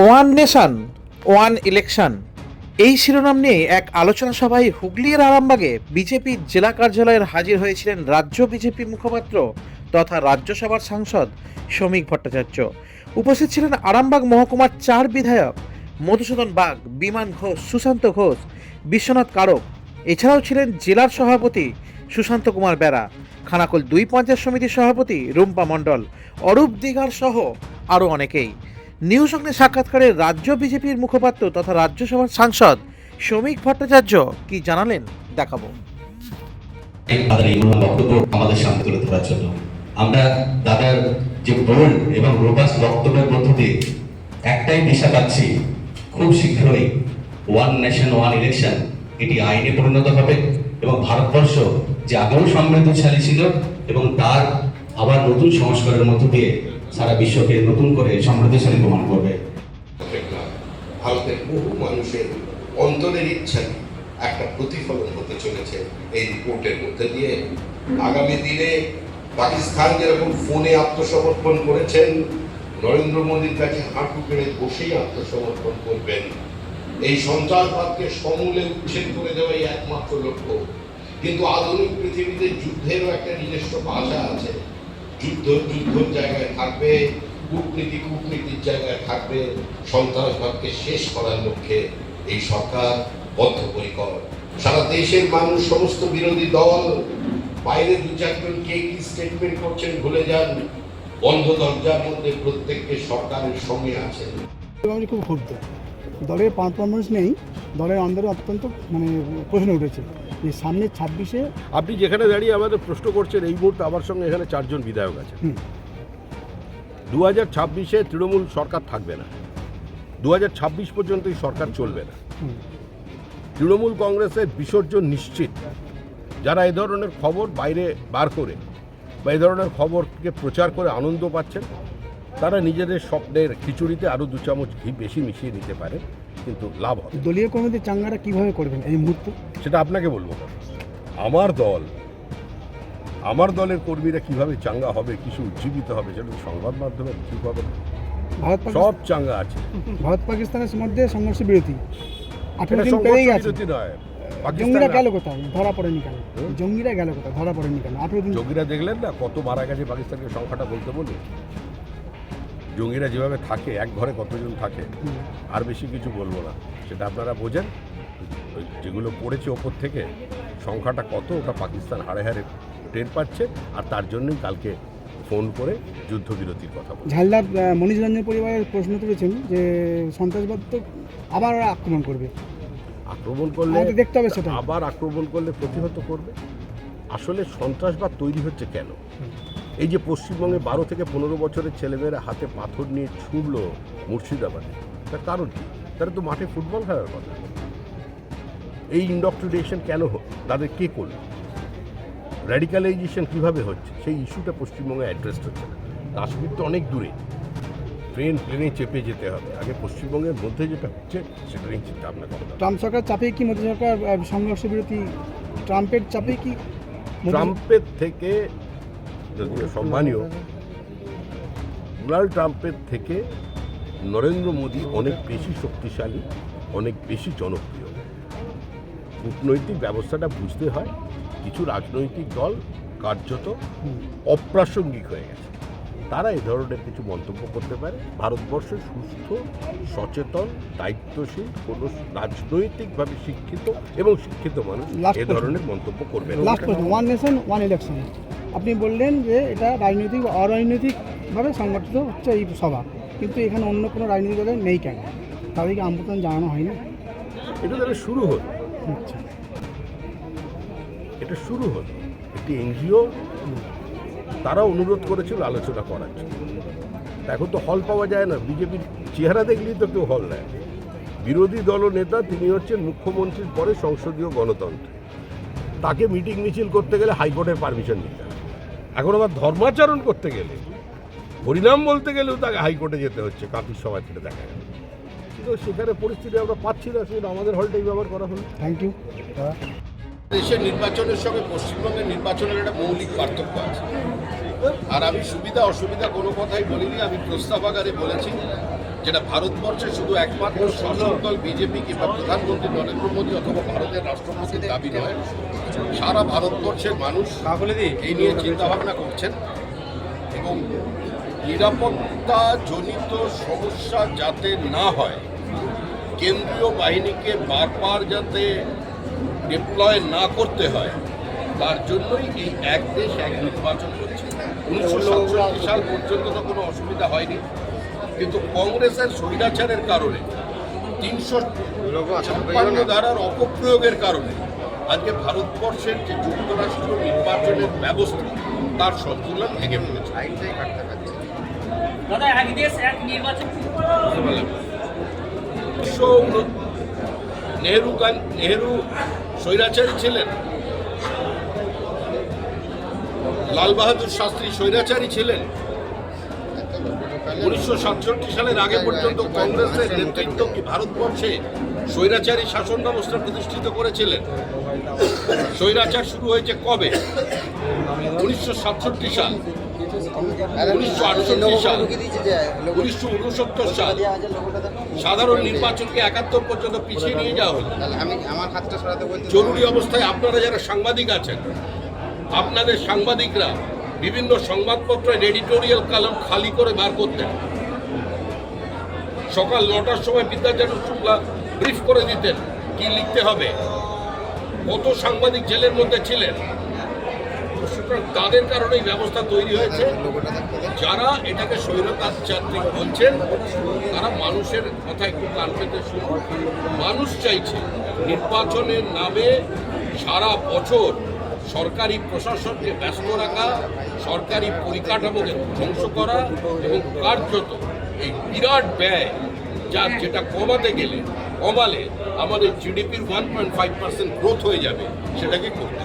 One nation, one election. এই শিরোনাম নিয়ে এক আলোচনা সভায় হুগলির আরামবাগে বিজেপির জেলা কার্যালয়ের হাজির হয়েছিলেন রাজ্য বিজেপি মুখপাত্র তথা রাজ্যসভার সাংসদ শ্রমিক ভট্টাচার্য। উপস্থিত ছিলেন আরামবাগ মহকুমার চার বিধায়ক মধুসূদন বাগ, বিমান ঘোষ, সুশান্ত ঘোষ, বিশ্বনাথ কারক। এছাড়াও ছিলেন জেলার সভাপতি সুশান্ত কুমার বেরা, খানাকুল দুই পঞ্চায়েত সমিতির সভাপতি রুম্পা মণ্ডল, অরূপ দিঘার সহ আরও অনেকেই। নিউ সঙ্গে সাক্ষাৎকারে রাজ্য বিজেপির মুখপাত্র তথা রাজ্যসভার সাংসদ শ্রমিক ভট্টাচার্য কি জানালেন, দেখাবো। আমাদের সামনে তুলে ধরার জন্য। আমরা তাদের যে বোল্ড এবং রোবাস্ট বক্তব্যের মধ্য দিয়ে একটাই দিশা পাচ্ছি, খুব শীঘ্রই ওয়ান নেশন ওয়ান ইলেকশন এটি আইনে পরিণত হবে এবং ভারতবর্ষ যে আগেও সমৃদ্ধশালী ছিল এবং তার আবার নতুন সংস্কারের মধ্য দিয়ে সারা বিশ্বকে নতুন করে সমৃদ্ধশালী প্রমাণ করবে। ভারতের বহু মানুষের অন্তরের ইচ্ছা একটা প্রতিফলন হতে চলেছে এই রিপোর্টের মধ্যে দিয়ে। আগামী দিনে পাকিস্তান যেরকম ফোনে আত্মসমর্পণ করেছেন, নরেন্দ্র মোদীর কাছে হাঁটু পেড়ে বসেই আত্মসমর্পণ করবেন। এই সন্ত্রাসবাদকে সমূলে উচ্ছেদ করে দেওয়াই একমাত্র লক্ষ্য। কিন্তু আধুনিক পৃথিবীতে যুদ্ধেরও একটা নিজস্ব ভাষা আছে। যুদ্ধ যুদ্ধর জায়গায় থাকবে কূটনীতি কূটনীতির জায়গায় থাকবে, সন্ত্রাসবাদকে শেষ করার লক্ষ্যে এই সরকার বদ্ধপরিকর। সারা দেশের মানুষ, সমস্ত বিরোধী দল, বাইরে দু চারজন কে কি স্টেটমেন্ট করছেন ভুলে যান। বন্ধ দরজার মধ্যে প্রত্যেককে সরকারের সঙ্গে আছেন খুব ক্ষুব্ধ। দলের পারফরমেন্স নেই, দলের অন্দরে অত্যন্ত মানে প্রশ্ন উঠেছে। সামনে ছাব্বিশে আপনি যেখানে দাঁড়িয়ে আমাদের প্রশ্ন করছেন এই মুহূর্তে আমার সঙ্গে এখানে চারজন বিধায়ক আছে। দু হাজার ছাব্বিশে তৃণমূল সরকার থাকবে না। দু হাজার ছাব্বিশ পর্যন্ত এই সরকার চলবে না। তৃণমূল কংগ্রেসের বিসর্জন নিশ্চিত। যারা এ ধরনের খবর বাইরে বার করে বা এ ধরনের খবরকে প্রচার করে আনন্দ পাচ্ছেন তারা নিজেদের স্বপ্নের খিচুড়িতে আরও দু চামচ ঘি বেশি মিশিয়ে নিতে পারে কিন্তু লাভ হবে। দলীয় কর্মীদের চাঙ্গাটা কীভাবে করবেন এই মুহূর্তে? সেটা আপনাকে বলব। আমার দল আমার দলের কর্মীরা কীভাবে চাঙ্গা হবে কিছু উজ্জীবিত হবে সেটা সংবাদ মাধ্যমে ঠিক হবে না। ভারত সব চাঙ্গা আছে। ভারত পাকিস্তানের মধ্যে সংঘর্ষ বিরতি আঠেরো দিন পেরেই গেছে। নয় জঙ্গিরা গেল কোথায়? ধরা পড়েনি কেন? জঙ্গিরা গেল কোথায়? ধরা পড়েনি কেন? আঠেরো দিন জঙ্গিরা দেখলেন না কত মারা গেছে পাকিস্তানের সংখ্যাটা বলতে বলি জঙ্গিরা যেভাবে থাকে এক ঘরে কতজন থাকে আর বেশি কিছু বলব না। সেটা আপনারা বোঝেন। যেগুলো পড়েছে ওপর থেকে সংখ্যাটা কত ওটা পাকিস্তান হাড়ে হাড়ে টের পাচ্ছে আর তার জন্যই কালকে ফোন করে যুদ্ধবিরতির কথা বলছে। ঝালদার মনীষ রঞ্জন পরিবারের প্রশ্ন তুলেছেন যে সন্ত্রাসবাদ তো আবার আক্রমণ করবে। আক্রমণ করলে দেখতে হবে সেটা। আবার আক্রমণ করলে প্রতিহত করবে। আসলে সন্ত্রাসবাদ তৈরি হচ্ছে কেন? এই যে পশ্চিমবঙ্গে বারো থেকে পনেরো বছরের ছেলেমেয়েরা হাতে পাথর নিয়ে ছুড়লো মুর্শিদাবাদে তার কারণ কি? তারা তো মাঠে ফুটবল খেলার কথা। এই ইন্ডক্ট্রিনেশন কেন তাদের কে করল? র্যাডিক্যালাইজেশন কীভাবে হচ্ছে? সেই ইস্যুটা পশ্চিমবঙ্গে অ্যাড্রেস হচ্ছে না। কাশ্মীর তো অনেক দূরে। ট্রেন প্লেনে চেপে যেতে হবে। আগে পশ্চিমবঙ্গের মধ্যে যেটা হচ্ছে সেটা নিয়ে চিন্তা ভাবনা করা ট্রাম্প সরকার চাপে কি মোদী সরকার সংঘর্ষ বিরতি ট্রাম্পের চাপে কি ট্রাম্পের থেকে সম্মানীয় ডোনাল্ড ট্রাম্পের থেকে নরেন্দ্র মোদী অনেক বেশি শক্তিশালী, অনেক বেশি জনপ্রিয়। কূটনৈতিক ব্যবস্থাটা বুঝতে হয়, কিছু রাজনৈতিক দল কার্যত অপ্রাসঙ্গিক হয়ে গেছে। তারা এই ধরনের কিছু মন্তব্য করতে পারে। ভারতবর্ষের সুস্থ সচেতন দায়িত্বশীল কোনো রাজনৈতিকভাবে শিক্ষিত এবং শিক্ষিত মানুষ এ ধরনের মন্তব্য করবে ওয়ান নেশন ওয়ান ইলেকশন আপনি বললেন যে এটা রাজনৈতিক বা অরাজনৈতিকভাবে সংগঠিত হচ্ছে এই সভা। কিন্তু এখানে অন্য কোনো রাজনৈতিক দলের নেই কেন? তাদেরকে আমন্ত্রণ জানানো হয়নি এটা তাহলে শুরু হলো। আচ্ছা। এটা শুরু হলো। একটি এনজিও তারা অনুরোধ করেছিল আলোচনা করার জন্য। এখন তো হল পাওয়া যায় না, বিজেপির চেহারা দেখলেই তো কেউ হল নেয়। বিরোধী দল নেতা, তিনি হচ্ছেন মুখ্যমন্ত্রীর পরে সংসদীয় গণতন্ত্র। তাকে মিটিং মিছিল করতে গেলে হাইকোর্টের পারমিশন নিতে এখন আবার ধর্মাচরণ করতে গেলে, হরিনাম বলতে গেলেও তাকে হাইকোর্টে যেতে হচ্ছে কাপির সবাই থেকে দেখা গেল। কিন্তু সেখানে পরিস্থিতি আমরা পাচ্ছি না সেটা আমাদের হলটাই ব্যবহার করা হলো। থ্যাংক ইউ দেশের নির্বাচনের সঙ্গে পশ্চিমবঙ্গের নির্বাচনের একটা মৌলিক পার্থক্য আছে। আর আমি সুবিধা অসুবিধা কোনো কথাই বলিনি আমি প্রস্তাব আকারে বলেছি যেটা ভারতবর্ষে শুধু একমাত্র শাসক দল বিজেপি কিংবা প্রধানমন্ত্রী নরেন্দ্র মোদী অথবা ভারতের রাষ্ট্রপতির দাবি নয়। সারা ভারতবর্ষের মানুষ এই নিয়ে চিন্তা ভাবনা করছেন এবং নিরাপত্তা জনিত সমস্যা যাতে না হয় কেন্দ্রীয় বাহিনীকে বারবার যাতে ডিপ্লয় না করতে হয় তার জন্যই এই এক দেশ এক নির্বাচন করছে উনিশশো সাতষট্টি সাল পর্যন্ত তো কোনো অসুবিধা হয়নি কিন্তু কংগ্রেসের স্বৈরাচারের কারণে তিনশো ছাপ্পান্ন ধারার অপপ্রয়োগের কারণে আজকে ভারতবর্ষের যে যুক্তরাষ্ট্র নির্বাচনের ব্যবস্থা তার সন্তুলন ভেঙে পড়েছে। দাদা এক দেশ এক নির্বাচন। উনিশশো উন- নেহরু নেহরু স্বৈরাচারী ছিলেন। লাল বাহাদুর শাস্ত্রী স্বৈরাচারী ছিলেন। উনিশশো সাতষট্টি সালের আগে পর্যন্ত কংগ্রেসের নেতৃত্ব কি ভারতবর্ষে স্বৈরাচারী শাসন ব্যবস্থা প্রতিষ্ঠিত করেছিলেন? স্বৈরাচার শুরু হয়েছে কবে? উনিশশো সাতষট্টি সাল, উনিশশো আটষট্টি সাল, উনিশশো উনসত্তর সাল সাধারণ নির্বাচনকে একাত্তর পর্যন্ত পিছিয়ে নিয়ে যাওয়া হলো। আমি আমার হাতটা সরাতে বলতে জরুরি অবস্থায় আপনারা যারা সাংবাদিক আছেন আপনাদের সাংবাদিকরা বিভিন্ন সংবাদপত্রের এডিটোরিয়াল কালাম খালি করে বার করতেন। সকাল নটার সময় বিদ্যাচার্য শুক্লা ব্রিফ করে দিতেন কি লিখতে হবে। কত সাংবাদিক জেলের মধ্যে ছিলেন? তাদের কারণে এই ব্যবস্থা তৈরি হয়েছে। যারা এটাকে স্বৈরতাচারিক বলছেন, তারা মানুষের কথা একটু কান পেতে শুনুন। মানুষ চাইছে নির্বাচনের নামে সারা বছর সরকারি প্রশাসনকে ব্যস্ত রাখা, সরকারি পরিকাঠামোকে ধ্বংস করা এবং কার্যত এই বিরাট ব্যয় যা যেটা কমাতে গেলে, কমালে আমাদের জিডিপির one point five percent growth হয়ে যাবে, সেটাকে করতে